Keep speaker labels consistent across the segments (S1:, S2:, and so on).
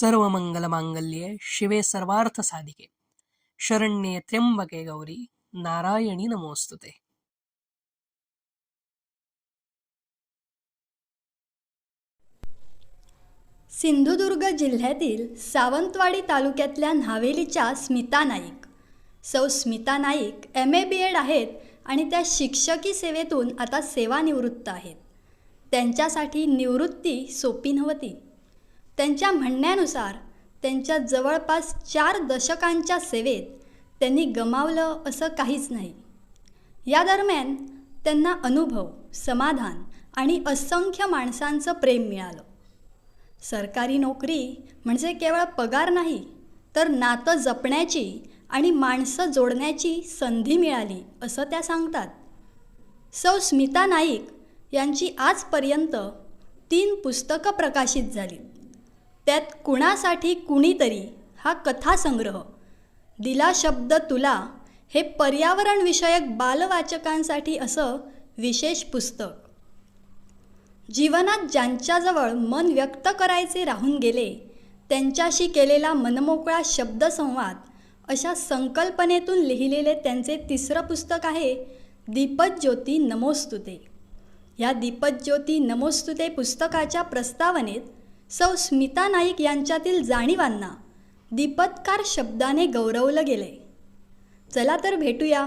S1: सर्व मंगलमांगल्ये शिवे सर्वार्थ साधिके. शरण्ये त्र्यंबके गौरी नारायणी नमोस्तुते.
S2: सिंधुदुर्ग जिल्ह्यातील सावंतवाडी तालुक्यातल्या न्हावेलीच्या स्मिता नाईक. सौ Smita Naik M A B Ed आहेत आणि त्या शिक्षकी सेवेतून आता सेवानिवृत्त आहेत. त्यांच्यासाठी निवृत्ती सोपी नव्हती. त्यांच्या म्हणण्यानुसार त्यांच्या जवळपास चार दशकांच्या सेवेत त्यांनी गमावलं असं काहीच नाही. या दरम्यान त्यांना अनुभव समाधान आणि असंख्य माणसांचं प्रेम मिळालं. सरकारी नोकरी म्हणजे केवळ पगार नाही तर नातं जपण्याची आणि माणसं जोडण्याची संधी मिळाली असं त्या सांगतात. सौ स्मिता नाईक यांची आजपर्यंत तीन पुस्तकं प्रकाशित झाली त्यात कुणासाठी कुणीतरी हा कथासंग्रह दिला शब्द तुला हे पर्यावरणविषयक बालवाचकांसाठी असं विशेष पुस्तक. जीवनात ज्यांच्याजवळ मन व्यक्त करायचे राहून गेले त्यांच्याशी केलेला मनमोकळा शब्दसंवाद अशा संकल्पनेतून लिहिलेले त्यांचे तिसरं पुस्तक आहे दीपज्योती नमोस्तुते. या दीपज्योती नमोस्तुते पुस्तकाच्या प्रस्तावनेत सौ स्मिता नाईक यांच्यातील जाणीवांना दीपत्कार शब्दाने गौरवलं गेले चला तर भेटूया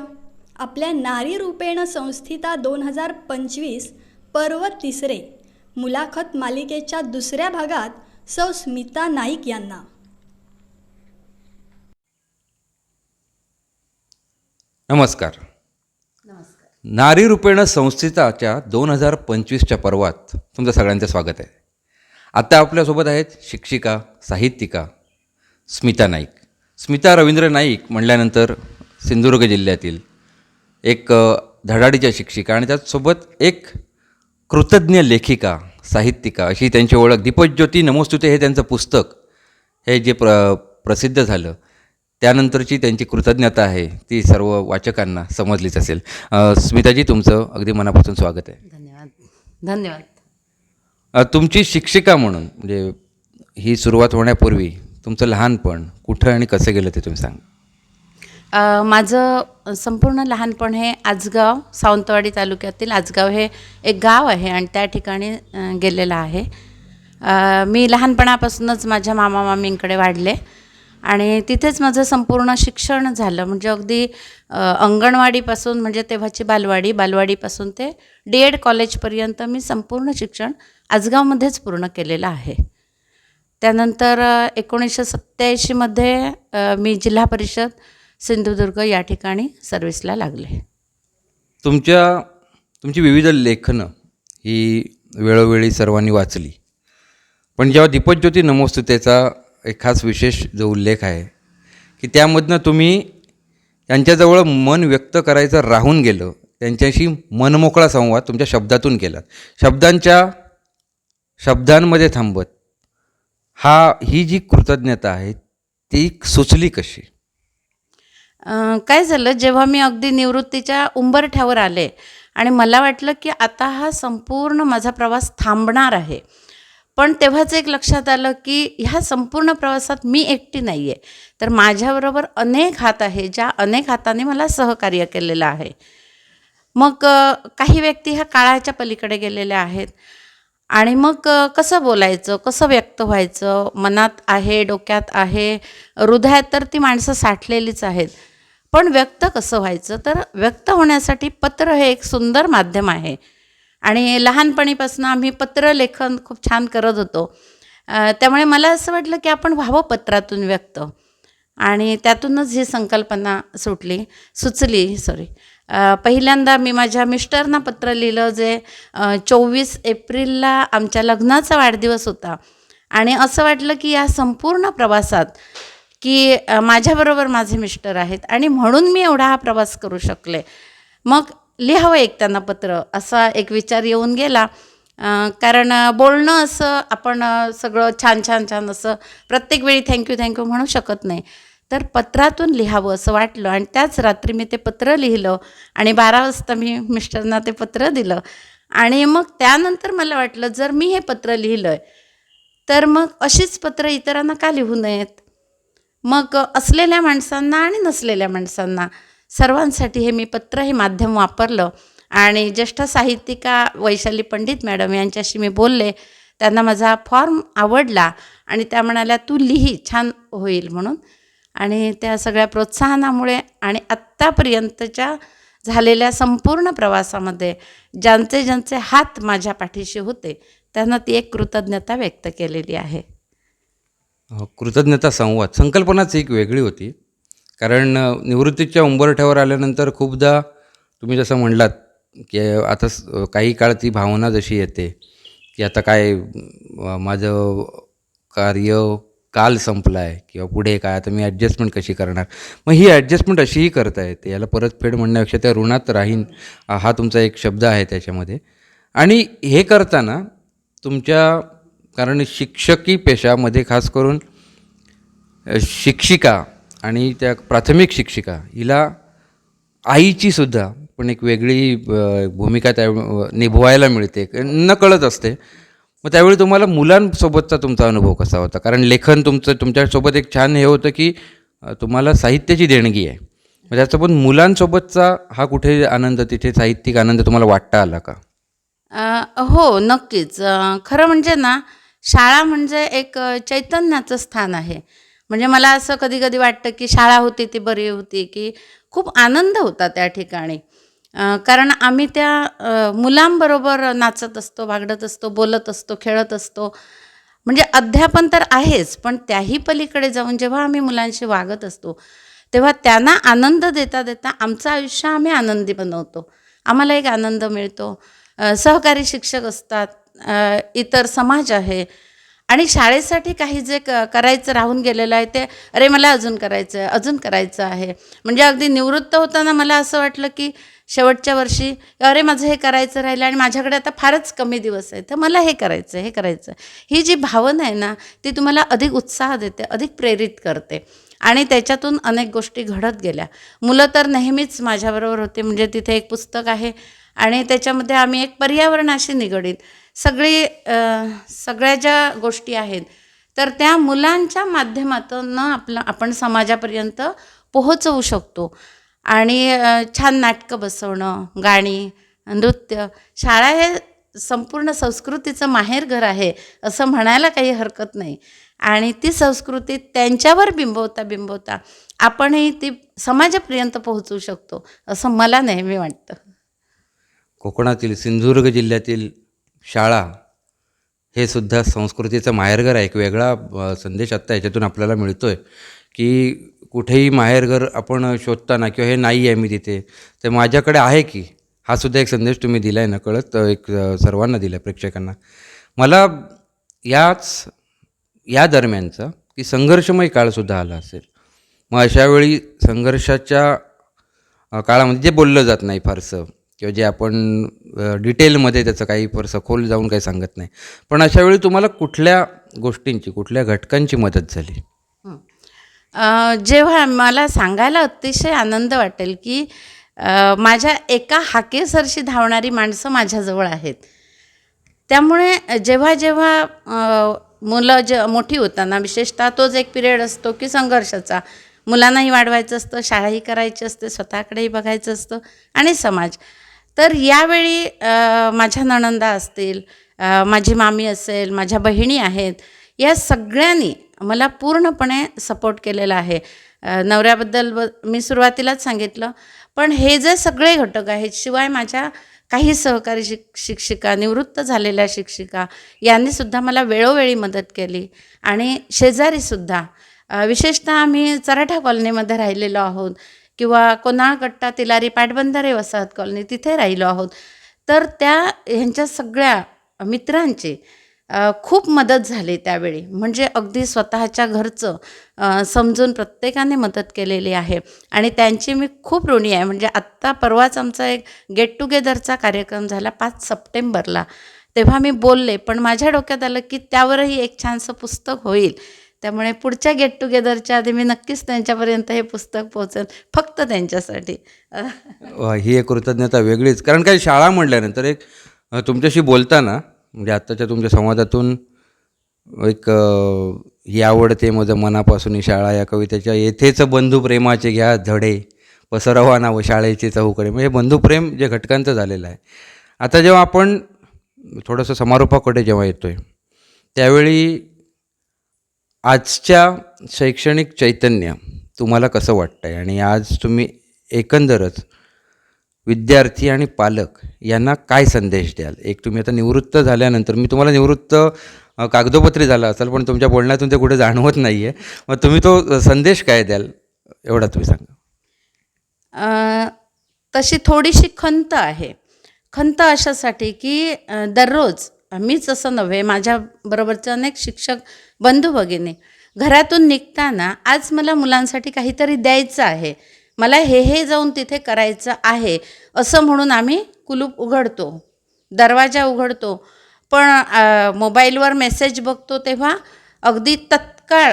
S2: आपल्या नारी रूपेण संस्थिता दोन हजार पंचवीस पर्व तिसरे मुलाखत मालिकेच्या दुसऱ्या भागात सौ स्मिता नाईक यांना.
S3: नमस्कार. नारी रूपेण संस्थिताच्या दोन हजार पंचवीसच्या पर्वात तुमचं सगळ्यांचं स्वागत आहे. आत्ता आपल्यासोबत आहेत शिक्षिका साहित्यिका स्मिता नाईक. स्मिता रवींद्र नाईक म्हणल्यानंतर सिंधुदुर्ग जिल्ह्यातील एक धडाडीच्या शिक्षिका आणि त्याचसोबत एक कृतज्ञ लेखिका साहित्यिका अशी त्यांची ओळख. दीपज्योती नमोस्तुते हे त्यांचं पुस्तक हे जे प्र प्रसिद्ध झालं त्यानंतरची त्यांची कृतज्ञता आहे ती सर्व वाचकांना समजलीच असेल. स्मिताजी तुमचं अगदी मनापासून स्वागत आहे.
S4: धन्यवाद. धन्यवाद.
S3: तुमची शिक्षिका म्हणून म्हणजे ही सुरुवात होण्यापूर्वी तुमचं लहानपण कुठं आणि कसं गेलं ते तुम्ही सांगा.
S4: माझं संपूर्ण लहानपण हे आजगाव सावंतवाडी तालुक्यातील आजगाव हे एक गाव आहे आणि त्या ठिकाणी गेलेलं आहे. मी लहानपणापासूनच माझ्या मामा मामींकडे वाढले आणि तिथेच माझं संपूर्ण शिक्षण झालं. म्हणजे अगदी अंगणवाडीपासून म्हणजे तेव्हाची बालवाडी बालवाडीपासून ते डी एड कॉलेजपर्यंत मी संपूर्ण शिक्षण आजगावमध्येच पूर्ण केलेलं आहे. त्यानंतर एकोणीसशे सत्त्याऐंशीमध्ये मी जिल्हा परिषद सिंधुदुर्ग या ठिकाणी सर्व्हिसला लागले.
S3: तुमच्या तुमची विविध लेखनं ही वेळोवेळी सर्वांनी वाचली. पण जेव्हा दीपज्योती नमोस्तुतेचा एक खास विशेष जो उल्लेख आहे की त्यामधनं तुम्ही त्यांच्याजवळ मन व्यक्त करायचं राहून गेलं त्यांच्याशी मनमोकळा संवाद तुमच्या शब्दातून केला शब्दांच्या शब्दांमध्ये थांबत हा ही जी कृतज्ञता आहे ती सुचली कशी?
S4: काय झालं जेव्हा मी अगदी निवृत्तीच्या उंबरठ्यावर आले आणि मला वाटलं की आता हा संपूर्ण माझा प्रवास थांबणार आहे पण तेव्हाच एक लक्षात आलं की ह्या संपूर्ण प्रवासात मी एकटी नाही आहे तर माझ्याबरोबर अनेक हात आहे ज्या अनेक हाताने मला सहकार्य केलेलं आहे. मग अ, काही व्यक्ती ह्या काळाच्या पलीकडे गेलेल्या आहेत. आणि मग कसं बोलायचं? कसं व्यक्त व्हायचं? मनात आहे डोक्यात आहे हृदयात तर ती माणसं साठलेलीच आहेत. पण व्यक्त कसं व्हायचं? तर व्यक्त होण्यासाठी पत्र हे एक सुंदर माध्यम आहे. आणि लहानपणीपासून आम्ही पत्रलेखन खूप छान करत होतो. त्यामुळे मला असं वाटलं की आपण व्हावं पत्रातून व्यक्त. आणि त्यातूनच ही संकल्पना सुटली सुचली सॉरी पहिल्यांदा मी माझ्या मिस्टरना पत्र लिहिलं जे चोवीस एप्रिलला आमच्या लग्नाचा वाढदिवस होता. आणि असं वाटलं की या संपूर्ण प्रवासात की माझ्याबरोबर माझे मिस्टर आहेत आणि म्हणून मी एवढा हा प्रवास करू शकले. मग लिहावं एक त्यांना पत्र असा एक विचार येऊन गेला. कारण बोलणं असं आपण सगळं छान छान छान असं प्रत्येक वेळी थँक्यू थँक्यू म्हणू शकत नाही. तर पत्रातून लिहावं असं वाटलं. आणि त्याच रात्री मी ते पत्र लिहिलं आणि बारा वाजता मी मिस्टरना ते पत्र दिलं. आणि मग त्यानंतर मला वाटलं जर मी हे पत्र लिहिलं आहे तर मग अशीच पत्र इतरांना का लिहू नयेत? मग असलेल्या माणसांना आणि नसलेल्या माणसांना सर्वांसाठी हे मी पत्र हे माध्यम वापरलं. आणि ज्येष्ठ साहित्यिका वैशाली पंडित मॅडम यांच्याशी मी बोलले. त्यांना माझा फॉर्म आवडला आणि त्या म्हणाल्या तू लिही छान होईल म्हणून. आणि त्या सगळ्या प्रोत्साहनामुळे आणि आत्तापर्यंतच्या झालेल्या संपूर्ण प्रवासामध्ये ज्यांचे ज्यांचे हात माझ्या पाठीशी होते त्यांना ती एक कृतज्ञता व्यक्त केलेली आहे.
S3: कृतज्ञता संवाद संकल्पनाच एक वेगळी होती. कारण निवृत्तीच्या उंबरठ्यावर आल्यानंतर खूपदा तुम्ही जसं म्हणलात की आता काही काळ ती भावना जशी येते की आता काय माझं कार्य काल संपला आहे किंवा पुढे काय आता मी ॲडजस्टमेंट कशी करणार? मग ही ॲडजस्टमेंट अशीही करता येते. याला परतफेड म्हणण्यापेक्षा त्या ऋणात राहीन हा तुमचा एक शब्द आहे त्याच्यामध्ये. आणि हे करताना तुमच्या कारण शिक्षकी पेशामध्ये खास करून शिक्षिका आणि त्या प्राथमिक शिक्षिका हिला आईची सुद्धा पण एक वेगळी भूमिका त्या निभवायला मिळते. नकळत असते. मग त्यावेळी तुम्हाला मुलांसोबतचा तुमचा अनुभव कसा होता? कारण लेखन तुमचं तुमच्यासोबत एक छान हे होतं की तुम्हाला साहित्याची देणगी आहे. मग त्यासोबत मुलांसोबतचा हा कुठे आनंद तिथे साहित्यिक आनंद तुम्हाला वाटता आला का?
S4: आ, हो नक्कीच. खरं म्हणजे ना शाळा म्हणजे एक चैतन्याचं स्थान आहे. म्हणजे मला असं कधी कधी वाटतं की शाळा होती ती बरी होती की खूप आनंद होता त्या ठिकाणी. कारण आम्ही त्या मुलांबरोबर नाचत असतो भागडत असतो बोलत असतो खेळत असतो. म्हणजे अध्यापन तर आहेच पण त्याही पलीकडे जाऊन जेव्हा आम्ही मुलांशी वागत असतो तेव्हा त्यांना आनंद देता देता आमचं आयुष्य आम्ही आनंदी बनवतो. आम्हाला एक आनंद मिळतो. सहकारी शिक्षक असतात इतर समाज आहे. आणि शाळेसाठी काही जे क करायचं राहून गेलेलं आहे ते अरे मला अजून करायचं आहे अजून करायचं आहे. म्हणजे अगदी निवृत्त होताना मला असं वाटलं की शेवटच्या वर्षी अरे माझं हे करायचं राहिलं आणि माझ्याकडे आता फारच कमी दिवस आहे तर मला हे करायचं आहे हे करायचं आहे. ही जी भावना आहे ना ती तुम्हाला अधिक उत्साह देते अधिक प्रेरित करते. आणि त्याच्यातून अनेक गोष्टी घडत गेल्या. मुलं तर नेहमीच माझ्याबरोबर होते म्हणजे तिथे एक पुस्तक आहे आणि त्याच्यामध्ये आम्ही एक पर्यावरणाशी निगडीत सगळी सगळ्या ज्या गोष्टी आहेत तर त्या मुलांच्या माध्यमातून आपलं आपण समाजापर्यंत पोहोचवू शकतो. आणि छान नाटकं बसवणं गाणी नृत्य शाळा हे संपूर्ण संस्कृतीचं माहेरघर आहे असं म्हणायला काही हरकत नाही. आणि ती संस्कृती त्यांच्यावर बिंबवता बिंबवता आपणही ती समाजापर्यंत पोहोचवू शकतो असं मला नेहमी वाटतं.
S3: कोकणातील सिंधुदुर्ग जिल्ह्यातील शाळा हे सुद्धा संस्कृतीचं माहेरघर आहे. एक वेगळा संदेश आत्ता याच्यातून आपल्याला मिळतो आहे की कुठेही माहेरघर आपण शोधताना किंवा हे नाही आहे मी तिथे तर माझ्याकडे आहे की? हा सुद्धा एक संदेश तुम्ही दिला आहे नकळत एक सर्वांना दिला आहे प्रेक्षकांना. मला याच या दरम्यानचा की संघर्षमय काळसुद्धा आला असेल. मग अशावेळी संघर्षाच्या काळामध्ये जे बोललं जात नाही फारसं किंवा जे आपण डिटेलमध्ये त्याचं काही फार सखोल जाऊन काही सांगत नाही. पण अशावेळी तुम्हाला कुठल्या गोष्टींची कुठल्या घटकांची मदत झाली?
S4: जेव्हा मला सांगायला अतिशय आनंद वाटेल की माझ्या एका हाकेसरशी धावणारी माणसं माझ्याजवळ आहेत. त्यामुळे जेव्हा जेव्हा मुलं जे मोठी होताना विशेषतः तोच एक पिरियड असतो की संघर्षाचा. मुलांनाही वाढवायचं असतं शाळाही करायची असते स्वतःकडेही बघायचं असतं आणि समाज. तर यावेळी माझ्या नणंदा असतील माझी मामी असेल माझ्या बहिणी आहेत या सगळ्यांनी मला पूर्णपणे सपोर्ट केलेला आहे. नवऱ्याबद्दल ब मी सुरुवातीलाच सांगितलं पण हे जे सगळे घटक आहेत शिवाय माझ्या काही सहकारी शिक शिक्षिका निवृत्त झालेल्या शिक्षिका यांनीसुद्धा मला वेळोवेळी मदत केली आणि शेजारीसुद्धा विशेषतः आम्ही चराठा कॉलनीमध्ये राहिलेलो आहोत. किंवा कोनाळकट्टा तिलारी पाटबंधारे वसाहत कॉलनी तिथे राहिलो आहोत. तर त्या ह्यांच्या सगळ्या मित्रांची खूप मदत झाली त्यावेळी. म्हणजे अगदी स्वतःच्या घरचं समजून प्रत्येकाने मदत केलेली आहे. आणि त्यांची मी खूप ऋणी आहे. म्हणजे आत्ता परवाच आमचा एक गेट टुगेदरचा कार्यक्रम झाला पाच सप्टेंबरला. तेव्हा मी बोलले पण माझ्या डोक्यात आलं की त्यावरही एक छानसं पुस्तक होईल. त्यामुळे पुढच्या गेट टुगेदरच्या आधी मी नक्कीच त्यांच्यापर्यंत हे पुस्तक पोहोचेल फक्त त्यांच्यासाठी.
S3: ही एक कृतज्ञता वेगळीच. कारण काही शाळा म्हटल्यानंतर एक तुमच्याशी बोलताना म्हणजे आत्ताच्या तुमच्या संवादातून एक ही आवडते माझं मनापासून ही शाळा या कवितेच्या येथेच बंधुप्रेमाचे घ्या धडे पसरवा व शाळेचे चौकडे. म्हणजे बंधुप्रेम जे घटकांचं झालेलं आहे. आता जेव्हा आपण थोडंसं समारोपाकडे जेव्हा येतो आहे त्यावेळी आजच्या शैक्षणिक चैतन्य तुम्हाला कसं वाटतं आहे आणि आज तुम्ही एकंदरच विद्यार्थी आणि पालक यांना काय संदेश द्याल? एक तुम्ही आता निवृत्त झाल्यानंतर मी तुम्हाला निवृत्त कागदोपत्री झाला असाल पण तुमच्या बोलण्यातून ते कुठे जाणवत नाही आहे मग तुम्ही तो संदेश काय द्याल? एवढा तुम्ही सांगा.
S4: तशी थोडीशी खंत आहे. खंत अशासाठी की दररोज मीच असं नव्हे माझ्याबरोबरचे अनेक शिक्षक बंधू भगिनी घरातून निघताना आज मला मुलांसाठी काहीतरी द्यायचं आहे. मला हे हे जाऊन तिथे करायचं आहे असं म्हणून आम्ही कुलूप उघडतो दरवाजा उघडतो. पण मोबाईलवर मेसेज बघतो तेव्हा अगदी तत्काळ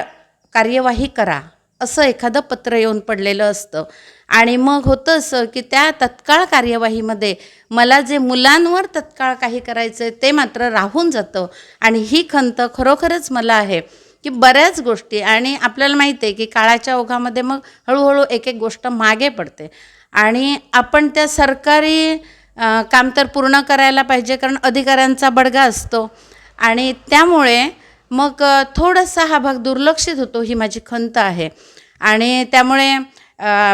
S4: कार्यवाही करा. असं एखादं पत्र येऊन पडलेलं असतं. आणि मग होतं असं की त्या तत्काळ कार्यवाहीमध्ये मला जे मुलांवर तत्काळ काही करायचं आहे ते मात्र राहून जातं. आणि ही खंत खरोखरच मला आहे की बऱ्याच गोष्टी आणि आपल्याला माहिती आहे की काळाच्या ओघामध्ये मग हळूहळू एक एक गोष्ट मागे पडते. आणि आपण त्या सरकारी काम तर पूर्ण करायला पाहिजे कारण अधिकाऱ्यांचा बडगा असतो. आणि त्यामुळे मग थोडासा हा भाग दुर्लक्षित होतो ही माझी खंत आहे. आणि त्यामुळे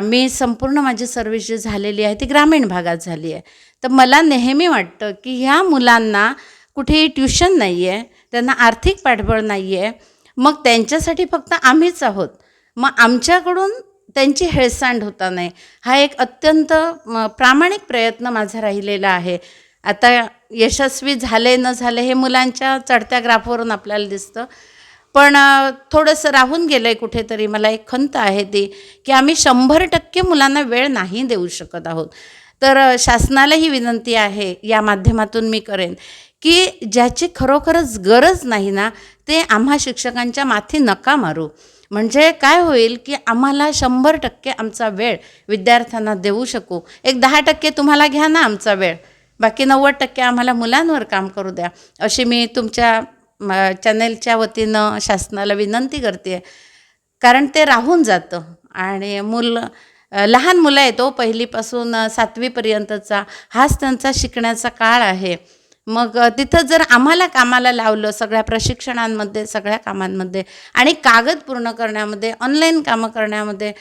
S4: मी संपूर्ण माझी सर्व्हिस जी झालेली आहे ती ग्रामीण भागात झाली आहे. तर मला नेहमी वाटतं की ह्या मुलांना कुठेही ट्युशन नाही आहे त्यांना आर्थिक पाठबळ नाही आहे मग त्यांच्यासाठी फक्त आम्हीच आहोत. मग आमच्याकडून त्यांची हेळसांड होता नाही. हा एक अत्यंत म, प्रामाणिक प्रयत्न माझा राहिलेला आहे. आता यशस्वी झाले न झाले हे मुलांच्या चढत्या ग्राफवरून आपल्याला दिसतं. पण थोडंसं राहून गेलं आहे कुठेतरी. मला एक खंत आहे ती की आम्ही शंभर टक्के मुलांना वेळ नाही देऊ शकत आहोत. तर शासनाला ही विनंती आहे या माध्यमातून मी करेन की ज्याची खरोखरच गरज नाही ना ते आम्हा शिक्षकांच्या माथी नका मारू. म्हणजे काय होईल की आम्हाला शंभर टक्के आमचा वेळ विद्यार्थ्यांना देऊ शकू. एक दहा टक्के तुम्हाला घ्या ना आमचा वेळ. बाकी नव्वद टक्के आम्हाला मुलांवर काम करू द्या. अशी मी तुमच्या चॅनेलच्या वतीनं शासनाला विनंती करते. कारण ते राहून जातं. आणि मूल लहान मुलं आहेत तो पहिलीपासून सातवीपर्यंतचा. हाच त्यांचा शिकण्याचा काळ आहे. मग तिथं जर आम्हाला कामाला लावलं सगळ्या प्रशिक्षणांमध्ये सगळ्या कामांमध्ये आणि कागद पूर्ण करण्यामध्ये ऑनलाईन कामं करण्यामध्ये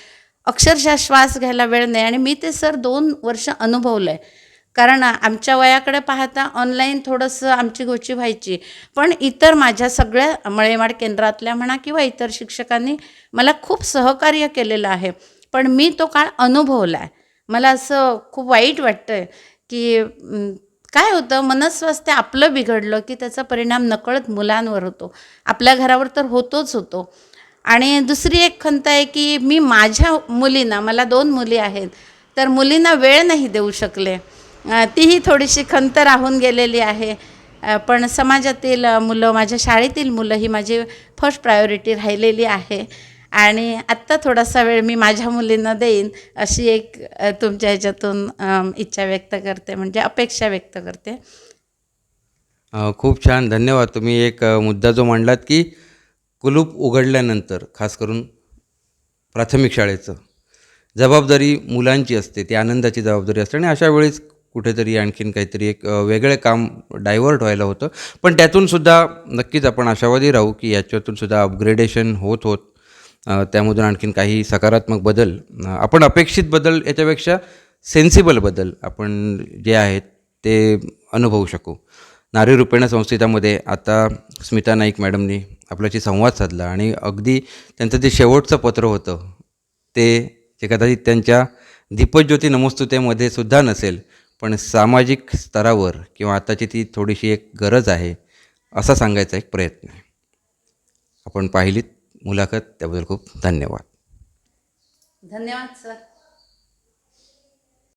S4: अक्षरशः श्वास घ्यायला वेळ नाही. आणि मी ते सर दोन वर्ष अनुभवलं आहे कारण आमच्या वयाकडे पाहता ऑनलाईन थोडंसं आमची गोची व्हायची. पण इतर माझ्या सगळ्या मळेमाड केंद्रातल्या म्हणा किंवा इतर शिक्षकांनी मला खूप सहकार्य केलेलं आहे. पण मी तो काळ अनुभवला आहे. मला असं खूप वाईट वाटतं आहे की काय होतं मनस्वास्थ्य आपलं बिघडलं की त्याचा परिणाम नकळत मुलांवर होतो. आपल्या घरावर तर होतोच होतो. आणि दुसरी एक खंत आहे की मी माझ्या मुलींना मला दोन मुली आहेत तर मुलींना वेळ नाही देऊ शकले. तीही थोडीशी खंत राहून गेलेली आहे. पण समाजातील मुलं माझ्या शाळेतील मुलं ही माझी फर्स्ट प्रायोरिटी राहिलेली आहे. आणि आत्ता थोडासा वेळ मी माझ्या मुलींना देईन अशी एक तुमच्या ह्याच्यातून इच्छा व्यक्त करते म्हणजे अपेक्षा व्यक्त करते.
S3: खूप छान. धन्यवाद. तुम्ही एक मुद्दा जो मांडलात की कुलूप उघडल्यानंतर खास करून प्राथमिक शाळेचं जबाबदारी मुलांची असते ती आनंदाची जबाबदारी असते. आणि अशा वेळेस कुठेतरी आणखीन काहीतरी एक वेगळे काम डायव्हर्ट व्हायला होतं. पण त्यातून सुद्धा नक्कीच आपण आशावादी राहू की याच्यातून सुद्धा अपग्रेडेशन होत होत त्यामधून आणखीन काही सकारात्मक बदल आपण अपेक्षित बदल याच्यापेक्षा सेन्सिबल बदल आपण जे आहेत ते अनुभवू शकू. नारी रुपेण संस्थितामध्ये आता स्मिता नाईक मॅडमनी आपल्याशी संवाद साधला आणि अगदी त्यांचं जे शेवटचं पत्र होतं ते जे कदाचित त्यांच्या दीपज्योती नमोस्तुतेमध्ये सुद्धा नसेल पण सामाजिक स्तरावर किंवा आताची ती थोडीशी एक गरज आहे असा सांगायचा एक प्रयत्न आहे. आपण पाहिलीत मुलाखत त्याबद्दल खूप धन्यवाद.
S4: धन्यवाद सर.